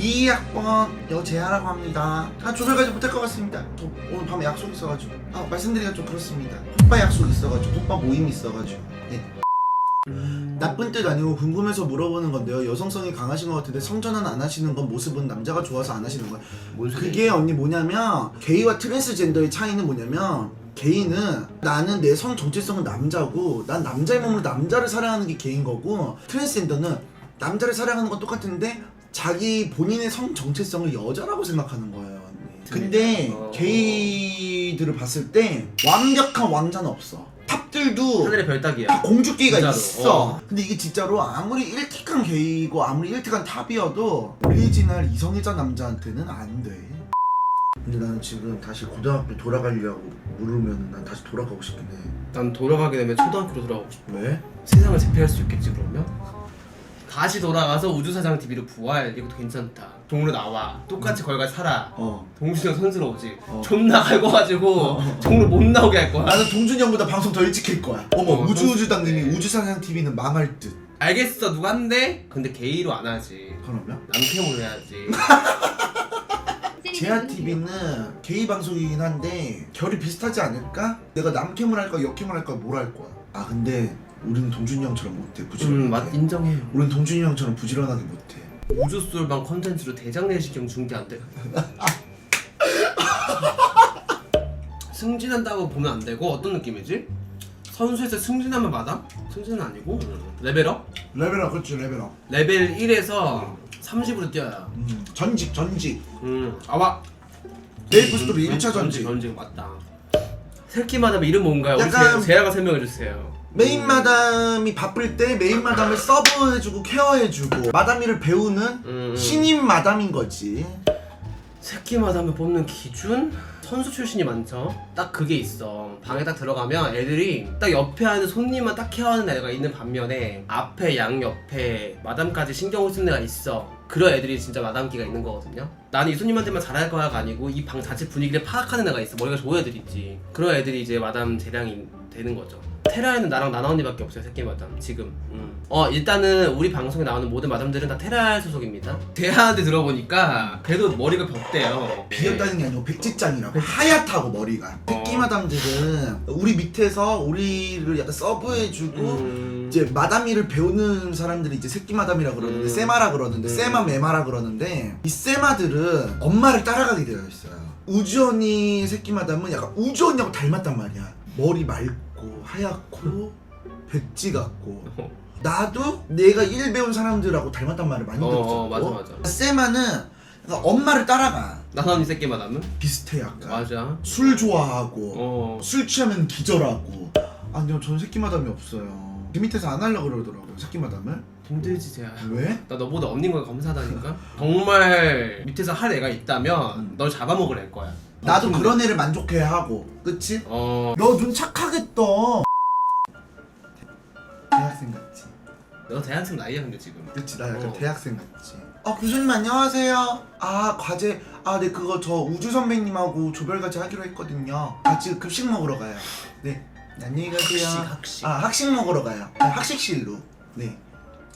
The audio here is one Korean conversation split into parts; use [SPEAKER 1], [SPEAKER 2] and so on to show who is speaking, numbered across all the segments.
[SPEAKER 1] 2학번 여재하라고 합니다. 아 조별까지 못할 것 같습니다. 저 오늘 밤에 약속 있어가지고 아 말씀드리기가 좀 그렇습니다. 오빠 약속 있어가지고 오빠 모임 있어가지고 네. 나쁜 뜻 아니고 궁금해서 물어보는 건데요. 여성성이 강하신 것 같은데 성전환 안 하시는 건 모습은 남자가 좋아서 안 하시는 거예요. 그게 언니 뭐냐면 게이와 트랜스젠더의 차이는 뭐냐면 게이는 나는 내 성 정체성은 남자고 난 남자의 몸으로 남자를 사랑하는 게 게인 거고 트랜스젠더는 남자를 사랑하는 건 똑같은데 자기 본인의 성 정체성을 여자라고 생각하는 거예요. 언니. 근데
[SPEAKER 2] 어.
[SPEAKER 1] 게이들을 봤을 때 완벽한 왕자는 없어. 탑들도
[SPEAKER 2] 하늘의 별따기야.
[SPEAKER 1] 다 공주 게이가
[SPEAKER 2] 진짜로.
[SPEAKER 1] 있어.
[SPEAKER 2] 어.
[SPEAKER 1] 근데 이게 진짜로 아무리 일틱한 게이고 아무리 일틱한 탑이어도 오리지널 이성애자 남자한테는 안 돼. 근데 나는 지금 다시 고등학교 돌아가려고 물으면 난 다시 돌아가고 싶긴 해.
[SPEAKER 2] 난 돌아가게 되면 초등학교로 돌아가고 싶어.
[SPEAKER 1] 왜?
[SPEAKER 2] 세상을 제패할 수 있겠지 그러면? 다시 돌아가서 우주사장 TV로 부활 이것도 괜찮다. 종으로 나와. 똑같이 거기까지 살아.
[SPEAKER 1] 어.
[SPEAKER 2] 동준이 형 선스러우지.
[SPEAKER 1] 어.
[SPEAKER 2] 존나 갈궈가지고 종으로 못 나오게 할 거야.
[SPEAKER 1] 나는 동준이 형보다 방송 더 일찍 킬 거야. 어머
[SPEAKER 2] 어,
[SPEAKER 1] 우주우주당님이 우주사냥 TV는 망할 듯.
[SPEAKER 2] 알겠어 누가 한대? 근데 게이로 안 하지.
[SPEAKER 1] 그러면?
[SPEAKER 2] 남캠으로 해야지.
[SPEAKER 1] 제아 TV는 게이 방송이긴 한데 결이 비슷하지 않을까? 내가 남캠을 할까 역캠을 할까 뭘할 거야? 아 근데 우리는 동준이 형처럼 못해 부지런하게.
[SPEAKER 2] 음, 맞 인정해.
[SPEAKER 1] 우린 동준이 형처럼 부지런하게 못해.
[SPEAKER 2] 우주솔방 컨텐츠로 대장내시경 중계 안 돼. 승진한다고 보면 안 되고 어떤 느낌이지? 선수에서 승진하면 마담? 승진은 아니고 레벨업?
[SPEAKER 1] 레벨업 그렇지 레벨업.
[SPEAKER 2] 레벨 1에서 30으로 뛰어야.
[SPEAKER 1] 음, 전직 전직.
[SPEAKER 2] 음, 아와.
[SPEAKER 1] 메이플 스토리
[SPEAKER 2] 음,
[SPEAKER 1] 1차 전직.
[SPEAKER 2] 전직 맞다. 새끼 마담 이름 뭔가요? 우리
[SPEAKER 1] 약간-
[SPEAKER 2] 제- 제아가 설명해 주세요.
[SPEAKER 1] 메인 마담이 바쁠 때 메인 마담을 서브해주고 케어해주고 마담이를 배우는
[SPEAKER 2] 음, 음.
[SPEAKER 1] 신임 마담인 거지.
[SPEAKER 2] 새끼 마담을 뽑는 기준? 선수 출신이 많죠. 딱 그게 있어. 방에 딱 들어가면 애들이 딱 옆에 하는 손님만 딱 케어하는 애가 있는 반면에 앞에 양 옆에 마담까지 신경을 쓰는 애가 있어. 그런 애들이 진짜 마담기가 있는 거거든요. 나는 이 손님한테만 잘할 거야가 아니고 이 방 자체 분위기를 파악하는 애가 있어. 머리가 좋은 애들이 있지. 그런 애들이 이제 마담 재량이 되는 거죠. 테라에는 나랑 나나 언니밖에 없어요 새끼 마담 지금 음. 어 일단은 우리 방송에 나오는 모든 마담들은 다 테라 소속입니다 대하한테 들어보니까 걔도 머리가 벽대요
[SPEAKER 1] 비었다는 게 아니고 백지장이라고 하얗다고 머리가. 새끼 마담들은 우리 밑에서 우리를 약간 서브해주고
[SPEAKER 2] 음.
[SPEAKER 1] 이제 마담이를 배우는 사람들이 이제 새끼 마담이라 그러는데
[SPEAKER 2] 음.
[SPEAKER 1] 세마라 그러는데
[SPEAKER 2] 음.
[SPEAKER 1] 세마 메마라 그러는데 이 세마들은 엄마를 따라가게 되어 있어요. 우주 언니 새끼 마담은 약간 우주 언니하고 닮았단 말이야. 머리 맑고 하얗고 백지 같고
[SPEAKER 2] 어.
[SPEAKER 1] 나도 내가 일 배운 사람들하고 닮았단 말을 많이
[SPEAKER 2] 어,
[SPEAKER 1] 들었어.
[SPEAKER 2] 어, 맞아, 맞아.
[SPEAKER 1] 세마는 약간 엄마를 따라가
[SPEAKER 2] 나나 언니 새끼 마담은?
[SPEAKER 1] 비슷해 약간
[SPEAKER 2] 맞아
[SPEAKER 1] 술 좋아하고
[SPEAKER 2] 어
[SPEAKER 1] 술 취하면 기절하고 아니요 전 새끼 마담이 없어요. 그 밑에서 안 하려고 그러더라고요 새끼 마담을.
[SPEAKER 2] 힘들지 쟤야
[SPEAKER 1] 왜?
[SPEAKER 2] 나 너보다 언니인 걸 감사하다니까 정말 밑에서 할 애가 있다면
[SPEAKER 1] 음.
[SPEAKER 2] 널 잡아먹을 거야
[SPEAKER 1] 나도
[SPEAKER 2] 힘들어.
[SPEAKER 1] 그런 애를 만족해 하고 그치?
[SPEAKER 2] 어
[SPEAKER 1] 너 눈 착하겠다 대학생 같지?
[SPEAKER 2] 너 대학생 나이야 근데 지금
[SPEAKER 1] 그치 나 약간
[SPEAKER 2] 어.
[SPEAKER 1] 대학생 같지 어 교수님 안녕하세요 아 과제 아 네 그거 저 우주 선배님하고 조별 과제 하기로 했거든요 같이 급식 먹으러 가요 네 안녕히 가세요
[SPEAKER 2] 학식 학식
[SPEAKER 1] 아 학식 먹으러 가요 아, 학식실로 네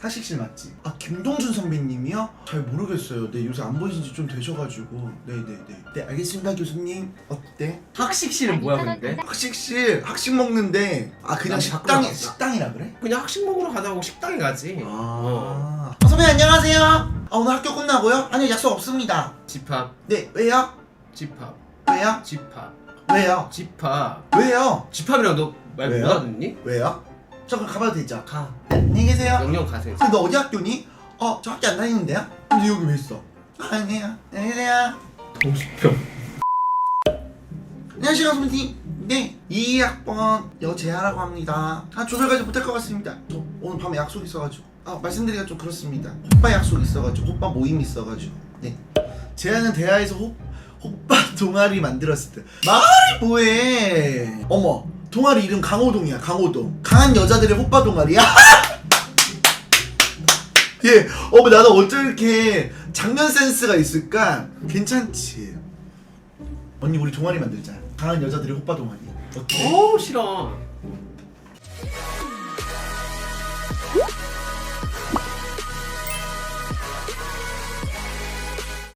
[SPEAKER 1] 학식실 맞지? 아 김동준 선배님이요? 잘 모르겠어요 네 요새 안 보신 지 좀 되셔가지고 네네네 네 알겠습니다 교수님 어때?
[SPEAKER 2] 학식실은 뭐야 근데?
[SPEAKER 1] 학식실 학식 먹는데 아 그냥
[SPEAKER 2] 난
[SPEAKER 1] 식당이
[SPEAKER 2] 바꾸러 갔다.
[SPEAKER 1] 식당이라 그래?
[SPEAKER 2] 그냥 학식 먹으러 가자고 식당에 가지 어.
[SPEAKER 1] 아 선배님 안녕하세요 아 오늘 학교 끝나고요? 아니요 약속 없습니다
[SPEAKER 2] 집합
[SPEAKER 1] 네 왜요?
[SPEAKER 2] 집합
[SPEAKER 1] 왜요?
[SPEAKER 2] 집합
[SPEAKER 1] 왜요?
[SPEAKER 2] 집합
[SPEAKER 1] 왜요?
[SPEAKER 2] 집합이랑 너말
[SPEAKER 1] 왜요?
[SPEAKER 2] 못 알아듣니?
[SPEAKER 1] 왜요? 저 그럼 가봐도 되죠?
[SPEAKER 2] 가
[SPEAKER 1] 네, 안녕히 계세요
[SPEAKER 2] 영영 가세요
[SPEAKER 1] 근데 너 어디 학교니? 어 저 학교 안 다니는데요? 근데 여기 왜 있어? 아, 아니에요 안녕히 계세요
[SPEAKER 2] 동식병
[SPEAKER 1] 안녕하세요 선배님 네 2학번 여재하라고 합니다 아 조별까지 못할 것 같습니다 저 오늘 밤에 약속 있어가지고 아 말씀드리기가 좀 그렇습니다 오빠 약속 있어가지고 오빠 모임 있어가지고 네 재하는 대하에서 호, 오빠 동아리 만들었을 때. 말이 뭐해? 어머 동아리 이름 강호동이야 강호동. 강한 여자들의 호빠 동아리야? 예 어머 나는 어쩜 이렇게 장면 센스가 있을까? 괜찮지. 언니 우리 동아리 만들자. 강한 여자들의 호빠 동아리. 어때?
[SPEAKER 2] 어우 싫어.
[SPEAKER 3] 아